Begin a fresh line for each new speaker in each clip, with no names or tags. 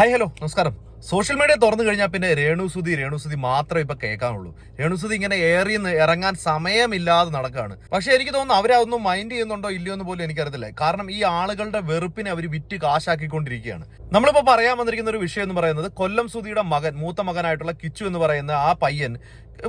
Hi hello നമസ്കാരം. Social media തുറന്നു കഴിഞ്ഞാൽ പിന്നെ രേണുസുതി രേണുസുതി മാത്രമേ ഇപ്പൊ കേൾക്കാനുള്ളൂ. രേണുസുതി ഇങ്ങനെ ഏറി ഇറങ്ങാൻ സമയമില്ലാതെ നടക്കുകയാണ് പക്ഷെ എനിക്ക് തോന്നുന്നു അവരതൊന്നും മൈൻഡ് ചെയ്യുന്നുണ്ടോ ഇല്ലയോ എന്ന് പോലും എനിക്കറിയത്തില്ല. കാരണം ഈ ആളുകളുടെ വെറുപ്പിനെ അവർ വിറ്റ് കാശാക്കിക്കൊണ്ടിരിക്കുകയാണ്. നമ്മളിപ്പോ പറയാൻ വന്നിരിക്കുന്ന ഒരു വിഷയം എന്ന് പറയുന്നത് കൊല്ലം സുതിയുടെ മകൻ മൂത്ത മകനായിട്ടുള്ള കിച്ചു എന്ന് പറയുന്ന ആ പയ്യൻ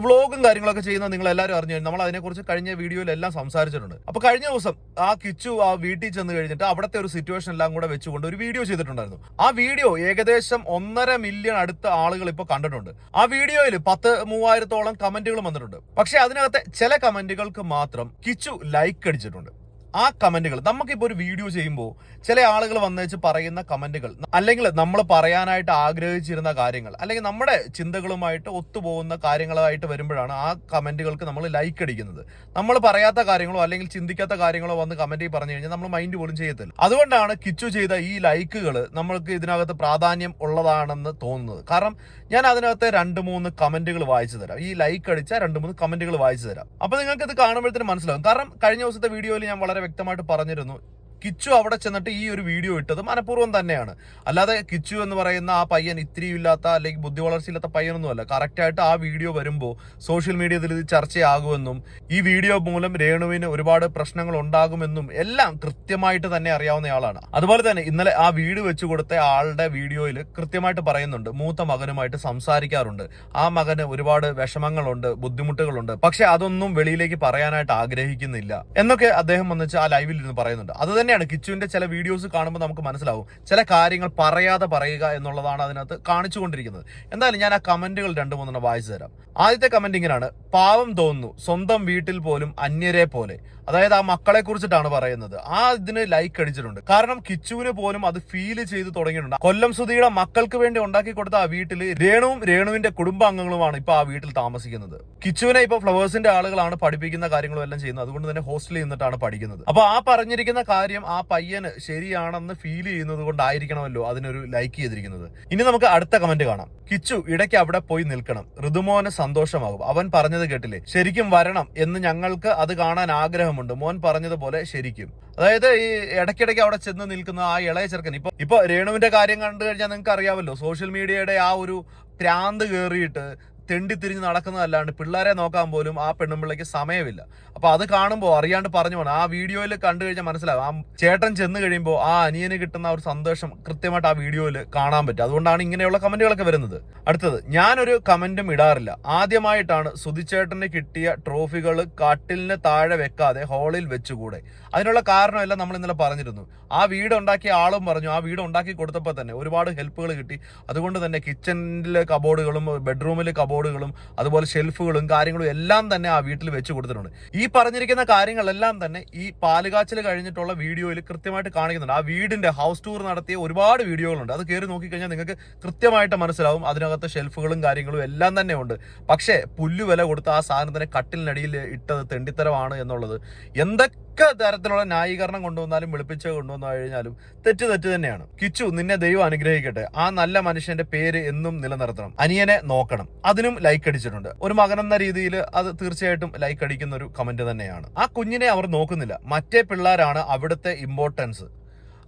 വ്ളോഗും കാര്യങ്ങളൊക്കെ ചെയ്യുന്ന നിങ്ങൾ എല്ലാവരും അറിഞ്ഞു. നമ്മൾ അതിനെക്കുറിച്ച് കഴിഞ്ഞ വീഡിയോയിലെല്ലാം സംസാരിച്ചിട്ടുണ്ട്. അപ്പൊ കഴിഞ്ഞ ദിവസം ആ കിച്ചു ആ വീട്ടിൽ ചെന്ന് കഴിഞ്ഞിട്ട് അവിടുത്തെ ഒരു സിറ്റുവേഷൻ എല്ലാം കൂടെ വെച്ചുകൊണ്ട് ഒരു വീഡിയോ ചെയ്തിട്ടുണ്ടായിരുന്നു. ആ വീഡിയോ ഏകദേശം ഒന്നര മില്യൺ അടുത്ത ആളുകൾ ഇപ്പൊ കണ്ടിട്ടുണ്ട്. ആ വീഡിയോയിൽ പത്ത് മൂവായിരത്തോളം കമന്റുകൾ വന്നിട്ടുണ്ട്. പക്ഷെ അതിനകത്തെ ചില കമന്റുകൾക്ക് മാത്രം കിച്ചു ലൈക്ക് അടിച്ചിട്ടുണ്ട്. ആ കമന്റുകൾ. നമുക്കിപ്പോ ഒരു വീഡിയോ ചെയ്യുമ്പോൾ ചില ആളുകൾ വന്നേച്ച് പറയുന്ന കമന്റുകൾ. അല്ലെങ്കിൽ നമ്മൾ പറയാനായിട്ട് ആഗ്രഹിച്ചിരുന്ന കാര്യങ്ങൾ അല്ലെങ്കിൽ നമ്മുടെ ചിന്തകളുമായിട്ട് ഒത്തുപോകുന്ന കാര്യങ്ങളായിട്ട് വരുമ്പോഴാണ് ആ കമന്റുകൾക്ക് നമ്മൾ ലൈക്ക് അടിക്കുന്നത്. നമ്മൾ പറയാത്ത കാര്യങ്ങളോ അല്ലെങ്കിൽ ചിന്തിക്കാത്ത കാര്യങ്ങളോ വന്ന് കമന്റ് പറഞ്ഞു കഴിഞ്ഞാൽ നമ്മൾ മൈൻഡ് പോലും ചെയ്യത്തില്ല. അതുകൊണ്ടാണ് കിച്ചു ചെയ്ത ഈ ലൈക്കുകൾ നമ്മൾക്ക് ഇതിനകത്ത് പ്രാധാന്യം ഉള്ളതാണെന്ന് തോന്നുന്നത്. കാരണം ഞാൻ അതിനകത്ത് രണ്ട് മൂന്ന് കമന്റുകൾ വായിച്ചു തരാം. ഈ ലൈക്ക് അടിച്ച രണ്ട് മൂന്ന് കമന്റുകൾ വായിച്ചു തരാം. അപ്പൊ നിങ്ങൾക്ക് ഇത് കാണുമ്പോഴത്തേനും മനസ്സിലാവും. കാരണം കഴിഞ്ഞ ദിവസത്തെ വീഡിയോയിൽ ഞാൻ വളരെ വ്യക്തമായിട്ട് പറഞ്ഞിരുന്നു. കിച്ചു അവിടെ ചെന്നിട്ട് ഈ ഒരു വീഡിയോ ഇട്ടത് മനഃപൂർവം തന്നെയാണ്. അല്ലാതെ കിച്ചു എന്ന് പറയുന്ന ആ പയ്യൻ ഇല്ലാത്ത അല്ലെങ്കിൽ ബുദ്ധി വളർച്ചയില്ലാത്ത പയ്യനൊന്നുമല്ല. കറക്റ്റായിട്ട് ആ വീഡിയോ വരുമ്പോൾ സോഷ്യൽ മീഡിയയിൽ ഇത് ചർച്ചയാകുമെന്നും ഈ വീഡിയോ മൂലം രേണുവിന് ഒരുപാട് പ്രശ്നങ്ങൾ ഉണ്ടാകുമെന്നും എല്ലാം കൃത്യമായിട്ട് തന്നെ അറിയാവുന്നയാളാണ് അതുപോലെ തന്നെ ഇന്നലെ ആ വീട് വെച്ചു കൊടുത്ത ആളുടെ വീഡിയോയിൽ കൃത്യമായിട്ട് പറയുന്നുണ്ട്. മൂത്ത മകനുമായിട്ട് സംസാരിക്കാറുണ്ട്. ആ മകന് ഒരുപാട് വിഷമങ്ങളുണ്ട് ബുദ്ധിമുട്ടുകളുണ്ട്. പക്ഷെ അതൊന്നും വെളിയിലേക്ക് പറയാനായിട്ട് ആഗ്രഹിക്കുന്നില്ല. എന്നൊക്കെ അദ്ദേഹം വന്നിച്ച് ആ ലൈവിൽ ഇരുന്ന് പറയുന്നുണ്ട്. അത് തന്നെയാണ് കിച്ചുവിന്റെ ചില വീഡിയോസ് കാണുമ്പോൾ നമുക്ക് മനസ്സിലാവും. ചില കാര്യങ്ങൾ പറയാതെ പറയുക എന്നുള്ളതാണ് അതിനകത്ത് കാണിച്ചുകൊണ്ടിരിക്കുന്നത്. എന്തായാലും ഞാൻ ആ കമന്റുകൾ രണ്ടു മൂന്നെണ്ണം വായിച്ചു തരാം. ആദ്യത്തെ കമന്റ് ഇങ്ങനെയാണ്. പാവം തോന്നുന്നു. സ്വന്തം വീട്ടിൽ പോലും അന്യരെ പോലെ. അതായത് ആ മക്കളെ കുറിച്ചിട്ടാണ് പറയുന്നത്. ആ ഇതിന് ലൈക്ക് അടിച്ചിട്ടുണ്ട്. കാരണം കിച്ചുവിന് പോലും അത് ഫീൽ ചെയ്ത് തുടങ്ങിയിട്ടുണ്ട്. കൊല്ലം സുധിയുടെ മക്കൾക്ക് വേണ്ടി ഉണ്ടാക്കി കൊടുത്ത ആ വീട്ടിൽ രേണുവും രേണുവിന്റെ കുടുംബാംഗങ്ങളുമാണ് ഇപ്പൊ ആ വീട്ടിൽ താമസിക്കുന്നത്. കിച്ചുവിനെ ഇപ്പൊ ഫ്ലവേഴ്സിന്റെ ആളുകളാണ് പഠിപ്പിക്കുന്ന കാര്യങ്ങളും എല്ലാം ചെയ്യുന്നത്. അതുകൊണ്ട് തന്നെ ഹോസ്റ്റലിൽ നിന്നിട്ടാണ് പഠിക്കുന്നത്. അപ്പൊ ആ പറഞ്ഞിരിക്കുന്ന കാര്യം ആ പയ്യന് ശരിയാണെന്ന് ഫീൽ ചെയ്യുന്നത് കൊണ്ടായിരിക്കണമല്ലോ അതിനൊരു ലൈക്ക് ചെയ്തിരിക്കുന്നത്. ഇനി നമുക്ക് അടുത്ത കമന്റ് കാണാം. കിച്ചു ഇടയ്ക്ക് അവിടെ പോയി നിൽക്കണം. ഋതുമോന് സന്തോഷമാകും. അവൻ പറഞ്ഞത് കേട്ടില്ലേ? ശരിക്കും വരണം എന്ന് ഞങ്ങൾക്ക് അത് കാണാൻ ആഗ്രഹമുണ്ട്. മോൻ പറഞ്ഞതുപോലെ ശരിക്കും. അതായത് ഈ ഇടയ്ക്കിടയ്ക്ക് അവിടെ ചെന്ന് നിൽക്കുന്ന ആ ഇളയ ചെറുക്കൻ. ഇപ്പൊ ഇപ്പൊ രേണുവിന്റെ കാര്യം കണ്ടു കഴിഞ്ഞാൽ നിങ്ങൾക്ക് അറിയാമല്ലോ. സോഷ്യൽ മീഡിയയുടെ ആ ഒരു പ്രാന്ത് കയറിയിട്ട് തെണ്ടി തിരിഞ്ഞ് നടക്കുന്നതല്ലാണ്ട് പിള്ളേരെ നോക്കാൻ പോലും ആ പെണ്ണുമ്പിള്ളയ്ക്ക് സമയമില്ല. അപ്പൊ അത് കാണുമ്പോൾ അറിയാണ്ട് പറഞ്ഞു പോകണം ആ വീഡിയോയിൽ കണ്ടു കഴിഞ്ഞാൽ മനസ്സിലാവും. ആ ചേട്ടൻ ചെന്ന് കഴിയുമ്പോൾ ആ അനിയന് കിട്ടുന്ന ഒരു സന്തോഷം കൃത്യമായിട്ട് ആ വീഡിയോയിൽ കാണാൻ പറ്റും. അതുകൊണ്ടാണ് ഇങ്ങനെയുള്ള കമന്റുകളൊക്കെ വരുന്നത്. അടുത്തത് ഞാനൊരു കമന്റും ഇടാറില്ല. ആദ്യമായിട്ടാണ് സുധിച്ചേട്ടന് കിട്ടിയ ട്രോഫികൾ കട്ടിലിന് താഴെ വെക്കാതെ ഹാളിൽ വെച്ചുകൂടെ. അതിനുള്ള കാരണമെല്ലാം നമ്മൾ ഇന്നലെ പറഞ്ഞിരുന്നു. ആ വീട് ഉണ്ടാക്കിയ ആളും പറഞ്ഞു ആ വീട് ഉണ്ടാക്കി കൊടുത്തപ്പോൾ തന്നെ ഒരുപാട് ഹെൽപ്പുകൾ കിട്ടി. അതുകൊണ്ട് തന്നെ കിച്ചണിലെ കബോർഡുകളും ബെഡ്റൂമിലെ കബോർഡുകളും അതുപോലെ ഷെൽഫുകളും കാര്യങ്ങളും എല്ലാം തന്നെ ആ വീട്ടിൽ വെച്ച് കൊടുത്തിട്ടുണ്ട്. ഈ പറഞ്ഞിരിക്കുന്ന കാര്യങ്ങളെല്ലാം തന്നെ ഈ പാലുകാച്ചിൽ കഴിഞ്ഞിട്ടുള്ള വീഡിയോയിൽ കൃത്യമായിട്ട് കാണിക്കുന്നുണ്ട്. ആ വീടിന്റെ ഹൗസ് ടൂർ നടത്തിയ ഒരുപാട് വീഡിയോകളുണ്ട്. അത് കയറി നോക്കിക്കഴിഞ്ഞാൽ നിങ്ങൾക്ക് കൃത്യമായിട്ട് മനസ്സിലാവും. അതിനകത്ത് ഷെൽഫുകളും കാര്യങ്ങളും എല്ലാം തന്നെ ഉണ്ട്. പക്ഷേ പുല്ലുവില കൊടുത്ത് ആ സാധനത്തിനെ കട്ടിലിനടിയിൽ ഇട്ടത് തെണ്ടിത്തരമാണ് എന്നുള്ളത്. എന്തൊക്കെ തരത്തിലുള്ള ന്യായീകരണം കൊണ്ടുവന്നാലും വെളുപ്പിച്ച് കൊണ്ടുവന്നു കഴിഞ്ഞാലും തെറ്റ് തെറ്റ് തന്നെയാണ്. കിച്ചു നിന്നെ ദൈവം അനുഗ്രഹിക്കട്ടെ. ആ നല്ല മനുഷ്യന്റെ പേര് എന്നും നിലനിർത്തണം. അനിയനെ നോക്കണം. അതിനും ലൈക്ക് അടിച്ചിട്ടുണ്ട്. ഒരു മകൻ എന്ന രീതിയിൽ അത് തീർച്ചയായിട്ടും ലൈക്ക് അടിക്കുന്ന ഒരു കമന്റ് തന്നെയാണ്. ആ കുഞ്ഞിനെ അവർ നോക്കുന്നില്ല. മറ്റേ പിള്ളേരാണ് അവിടുത്തെ ഇമ്പോർട്ടൻസ്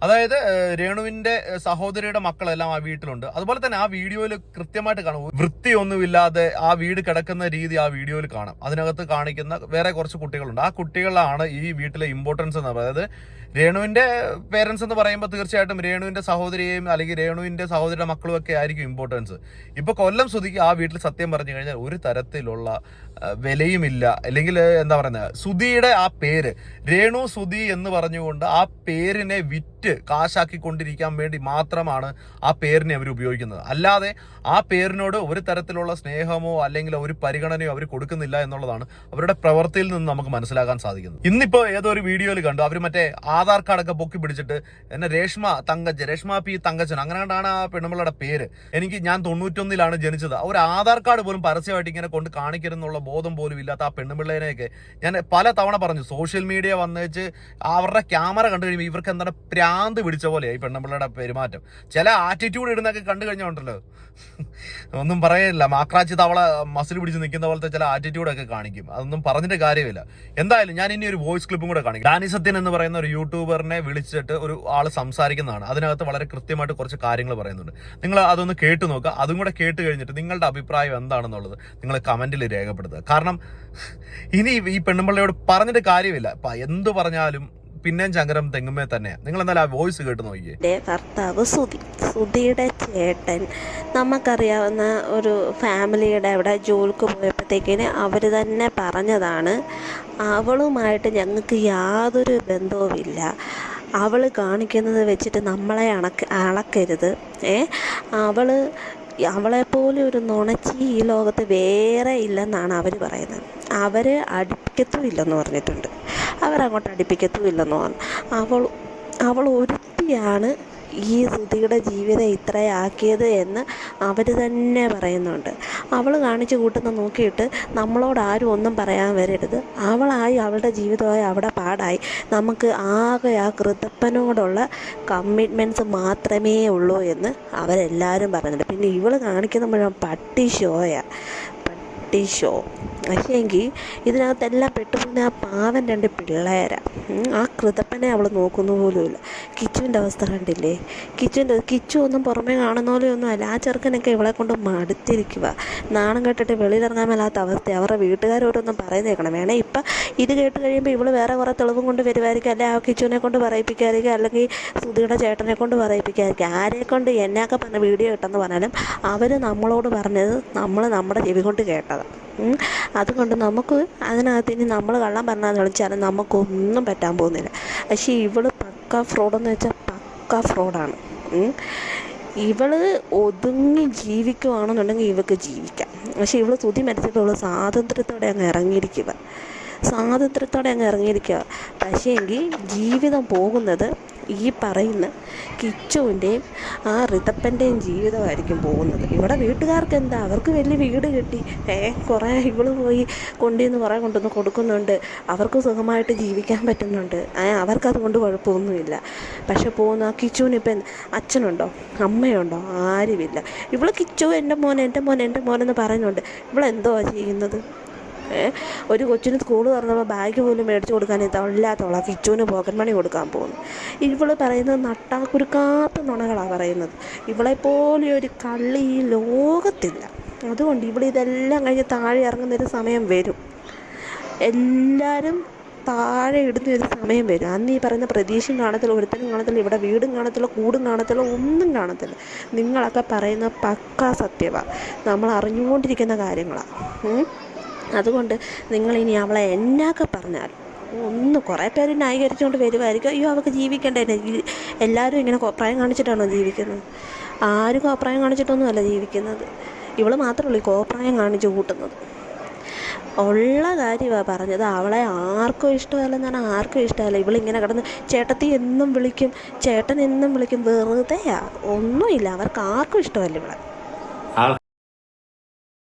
അതായത് രേണുവിന്റെ സഹോദരിയുടെ മക്കളെല്ലാം ആ വീട്ടിലുണ്ട്. അതുപോലെ തന്നെ ആ വീഡിയോയിൽ കൃത്യമായിട്ട് കാണും. വൃത്തിയൊന്നുമില്ലാതെ ആ വീട് കിടക്കുന്ന രീതി ആ വീഡിയോയിൽ കാണാം. അതിനകത്ത് കാണിക്കുന്ന വേറെ കുറച്ച് കുട്ടികളുണ്ട്. ആ കുട്ടികളാണ് ഈ വീട്ടിലെ ഇമ്പോർട്ടൻസ് എന്ന് പറയുന്നത്. രേണുവിന്റെ പേരൻസ് എന്ന് പറയുമ്പോൾ തീർച്ചയായിട്ടും രേണുവിന്റെ സഹോദരിയെയും അല്ലെങ്കിൽ രേണുവിന്റെ സഹോദരിയുടെ മക്കളും ഒക്കെ ആയിരിക്കും ഇമ്പോർട്ടൻസ് ഇപ്പൊ കൊല്ലം സുധിക്ക് ആ വീട്ടിൽ സത്യം പറഞ്ഞു കഴിഞ്ഞാൽ ഒരു തരത്തിലുള്ള വിലയുമില്ല. അല്ലെങ്കിൽ എന്താ പറയുന്നത് സുധിയുടെ ആ പേര് രേണു സുധി എന്ന് പറഞ്ഞുകൊണ്ട് ആ പേരിനെ വിറ്റ് കാശാക്കിക്കൊണ്ടിരിക്കാൻ വേണ്ടി മാത്രമാണ് ആ പേരിനെ അവർ ഉപയോഗിക്കുന്നത്. അല്ലാതെ ആ പേരിനോട് ഒരു തരത്തിലുള്ള സ്നേഹമോ അല്ലെങ്കിൽ ഒരു പരിഗണനയോ അവർ കൊടുക്കുന്നില്ല എന്നുള്ളതാണ് അവരുടെ പ്രവൃത്തിയിൽ നിന്ന് നമുക്ക് മനസ്സിലാക്കാൻ സാധിക്കുന്നത്. ഇന്നിപ്പോ ഏതോ ഒരു വീഡിയോയിൽ കണ്ടു. അവർ മറ്റേ ആധാർ കാർഡൊക്കെ പൊക്കി പിടിച്ചിട്ട് എന്നെ രേഷ്മ തങ്കച്ചൻ രേഷ്മ പി തങ്കച്ചൻ അങ്ങനെ കണ്ടാണ് ആ പെണ്ണുമ്പളുടെ പേര്. എനിക്ക് ഞാൻ തൊണ്ണൂറ്റൊന്നിലാണ് ജനിച്ചത്. ഒരു ആധാർ കാർഡ് പോലും പരസ്യമായിട്ട് ഇങ്ങനെ കൊണ്ട് കാണിക്കരുന്നുള്ള ബോധം പോലും ഇല്ലാത്ത ആ പെണ്ണുപിള്ളേനെയൊക്കെ ഞാൻ പല തവണ പറഞ്ഞു. സോഷ്യൽ മീഡിയ വന്നേച്ച് അവരുടെ ക്യാമറ കണ്ടു കഴിയുമ്പോൾ ഇവർക്ക് എന്താണ് ഭ്രാന്ത് പിടിച്ച പോലെ ഈ പെണ്ണമ്പിള്ളയുടെ പെരുമാറ്റം. ചില ആറ്റിറ്റ്യൂഡ് ഇടുന്നൊക്കെ കണ്ടു കഴിഞ്ഞാൽ ഉണ്ടല്ലോ. ഒന്നും പറയാനില്ല മാക്രാച്ചി തവള മസിൽ പിടിച്ച് നിൽക്കുന്ന പോലത്തെ ചില ആറ്റിറ്റ്യൂഡൊക്കെ കാണിക്കും. അതൊന്നും പറഞ്ഞിട്ട് കാര്യമില്ല. എന്തായാലും ഞാൻ ഇനി ഒരു വോയിസ് ക്ലിപ്പും കൂടെ കാണിക്കും. ഡാനി സത്യൻ എന്ന് പറയുന്ന ഒരു യൂട്യൂബറിനെ വിളിച്ചിട്ട് ഒരു ആൾ സംസാരിക്കുന്നതാണ്. അതിനകത്ത് വളരെ കൃത്യമായിട്ട് കുറച്ച് കാര്യങ്ങൾ പറയുന്നുണ്ട്. നിങ്ങൾ അതൊന്ന് കേട്ടു നോക്കുക അതും കൂടെ കേട്ട് കഴിഞ്ഞിട്ട് നിങ്ങളുടെ അഭിപ്രായം എന്താണെന്നുള്ളത് നിങ്ങൾ കമന്റിൽ രേഖപ്പെടുത്തുക. കാരണം ഇനി ഈ പെണ്ണുമ്പിള്ളയോട് പറഞ്ഞിട്ട് കാര്യമില്ല. എന്ത് പറഞ്ഞാലും പിന്നെയും ചങ്കരം തെങ്ങുമേ തന്നെയാണ് നിങ്ങൾ എന്നാൽ ആ വോയിസ് കേട്ട് നോക്കിയേ.
ഭർത്താവ് സുധി സുധിയുടെ ചേട്ടൻ. നമുക്കറിയാവുന്ന ഒരു ഫാമിലിയുടെ അവിടെ ജോലിക്ക് പോയപ്പോഴത്തേക്കിന് അവർ തന്നെ പറഞ്ഞതാണ് അവളുമായിട്ട് ഞങ്ങൾക്ക് യാതൊരു ബന്ധവുമില്ല അവൾ കാണിക്കുന്നത് വെച്ചിട്ട് നമ്മളെ അണക്ക അളക്കരുത് ഏ? അവൾ അവളെപ്പോലെ ഒരു നുണച്ചി ഈ ലോകത്ത് വേറെ ഇല്ലെന്നാണ് അവർ പറയുന്നത്. അവർ അടുപ്പിക്കത്തും ഇല്ലെന്ന് പറഞ്ഞിട്ടുണ്ട്. അവരങ്ങോട്ട് അടുപ്പിക്കത്തുമില്ലെന്ന് പറഞ്ഞു അവൾ അവൾ ഒരുത്തിയാണ് ഈ ശ്രുതിയുടെ ജീവിതം ഇത്രയാക്കിയത് എന്ന് അവർ തന്നെ പറയുന്നുണ്ട്. അവൾ കാണിച്ചു കൂട്ടുന്ന നോക്കിയിട്ട് നമ്മളോട് ആരും ഒന്നും പറയാൻ വരരുത്. അവളായി അവളുടെ ജീവിതമായി അവിടെ പാടായി. നമുക്ക് ആകെ ആ കൃതപ്പനോടുള്ള കമ്മിറ്റ്മെന്റ്സ് മാത്രമേ ഉള്ളൂ എന്ന് അവരെല്ലാവരും പറഞ്ഞിട്ടുണ്ട്. പിന്നെ ഇവൾ കാണിക്കുന്ന പട്ടി ഷോയാണ് പട്ടി ഷോ പക്ഷേ എങ്കിൽ ഇതിനകത്തെല്ലാം പെട്ടുപോകുന്ന ആ പാവൻ രണ്ട് പിള്ളേരാ. ആ കൃതപ്പനെ അവൾ നോക്കുന്ന പോലുമില്ല. കിച്ചുവിന്റെ അവസ്ഥ കണ്ടില്ലേ? കിച്ചുവിന്റെ കിച്ചു ഒന്നും പുറമേ കാണുന്ന പോലെയൊന്നും അല്ല. ആ ചെറുക്കനൊക്കെ ഇവളെ കൊണ്ട് മടുത്തിരിക്കുക നാണം കെട്ടിട്ട് വെളിയിലിറങ്ങാൻ മേലാത്ത അവസ്ഥ. അവരുടെ വീട്ടുകാരോടൊന്നും പറയുന്നേക്കണം വേണേ ഇപ്പം ഇത് കേട്ട് കഴിയുമ്പോൾ ഇവൾ വേറെ കുറേ തെളിവും കൊണ്ട് വരുമായിരിക്കും അല്ലെങ്കിൽ ആ കിച്ചുവിനെ കൊണ്ട് പറയിപ്പിക്കാതിരിക്കുക. അല്ലെങ്കിൽ സുധിയുടെ ചേട്ടനെ കൊണ്ട് പറയിപ്പിക്കാതിരിക്കുക. ആരെ കൊണ്ട് എന്നെയൊക്കെ പറഞ്ഞ വീഡിയോ കിട്ടെന്ന് പറഞ്ഞാലും അവർ നമ്മളോട് പറഞ്ഞത് നമ്മൾ നമ്മുടെ ചെവി കൊണ്ട് കേട്ടതാണ്. അതുകൊണ്ട് നമുക്ക് അതിനകത്ത് ഇനി നമ്മൾ കള്ളം പറഞ്ഞാന്ന് വിളിച്ചാലും നമുക്കൊന്നും പറ്റാൻ പോകുന്നില്ല. പക്ഷേ ഇവൾ പക്ക ഫ്രോഡെന്ന് വെച്ചാൽ പക്ക ഫ്രോഡാണ്. ഇവൾ ഒതുങ്ങി ജീവിക്കുവാണെന്നുണ്ടെങ്കിൽ ഇവക്ക് ജീവിക്കാം. പക്ഷേ ഇവൾ സ്തുതി മരിച്ചിട്ടുള്ള സ്വാതന്ത്ര്യത്തോടെ അങ്ങ് ഇറങ്ങിയിരിക്കുക സ്വാതന്ത്ര്യത്തോടെ അങ്ങ് ഇറങ്ങിയിരിക്കുക പക്ഷേ എങ്കിൽ ജീവിതം പോകുന്നത് ഈ പറയുന്ന കിച്ചുവിന്റെയും ആ റിതപ്പന്റെയും ജീവിതമായിരിക്കും പോകുന്നത്. ഇവിടെ വീട്ടുകാർക്ക് എന്താ? അവർക്ക് വലിയ വീട് കിട്ടി. ഏ കുറേ ഇവൾ പോയി കൊണ്ടുവന്ന് കുറേ കൊണ്ടുവന്ന് കൊടുക്കുന്നുണ്ട്. അവർക്ക് സുഖമായിട്ട് ജീവിക്കാൻ പറ്റുന്നുണ്ട്. അവർക്കതുകൊണ്ട് അവർക്കത് കൊണ്ട് കുഴപ്പമൊന്നുമില്ല. പക്ഷെ പോകുന്ന ആ കിച്ചുവിന് ഇപ്പം അച്ഛനുണ്ടോ? അമ്മയുണ്ടോ? ആരുമില്ല. ഇവൾ കിച്ചു എന്റെ മോൻ എന്റെ മോൻ എന്റെ മോനെന്ന് പറയുന്നുണ്ട്. ഇവളെന്തോ ചെയ്യുന്നത്? ഒരു കൊച്ചിന് സ്കൂൾ തുറന്നപ്പോൾ ബാഗ് പോലും മേടിച്ചു കൊടുക്കാൻ ഇല്ലാത്തോളാ കിച്ചുവിന് പോക്കറ്റ് മണി കൊടുക്കാൻ പോകുന്നു ഇവൾ പറയുന്നത് നട്ടാക്കുരുക്കാത്ത നുണകളാണ് പറയുന്നത്. ഇവളെപ്പോലെ ഒരു കള്ളി ഈ ലോകത്തില്ല. അതുകൊണ്ട് ഇവളിതെല്ലാം കഴിഞ്ഞ് താഴെ ഇറങ്ങുന്നൊരു സമയം വരും. എല്ലാവരും താഴെ ഇടുന്ന ഒരു സമയം വരും. അന്ന് ഈ പറയുന്ന പ്രതീക്ഷയും കാണത്തില്ല ഒരുത്തനും കാണത്തില്ല ഇവിടെ വീടും കാണത്തില്ല കൂടും കാണത്തില്ല ഒന്നും കാണത്തില്ല. നിങ്ങളൊക്കെ പറയുന്ന പക്കാ സത്യമാണ് നമ്മൾ അറിഞ്ഞുകൊണ്ടിരിക്കുന്ന കാര്യങ്ങളാണ് അതുകൊണ്ട് നിങ്ങളിനി അവളെ എന്നാക്കെ പറഞ്ഞാൽ ഒന്ന് കുറേ പേര് ന്യായീകരിച്ചുകൊണ്ട് വരുമായിരിക്കും അയ്യോ അവൾക്ക് ജീവിക്കണ്ടേ? എല്ലാവരും ഇങ്ങനെ കോപ്രായം കാണിച്ചിട്ടാണോ ജീവിക്കുന്നത്? ആരും കോപ്രായം കാണിച്ചിട്ടൊന്നുമല്ല ജീവിക്കുന്നത്. ഇവൾ മാത്രമല്ല ഈ കോപ്രായം കാണിച്ച് കൂട്ടുന്നത്. ഉള്ള കാര്യമാണ് പറഞ്ഞത്. അവളെ ആർക്കും ഇഷ്ടമല്ലെന്നാണ് ആർക്കും ഇഷ്ടമല്ല. ഇവളിങ്ങനെ കിടന്ന് ചേട്ടത്തി എന്നും വിളിക്കും ചേട്ടൻ എന്നും വിളിക്കും. വെറുതെയാ. ഒന്നുമില്ല. അവർക്ക് ആർക്കും ഇഷ്ടമല്ല ഇവളെ.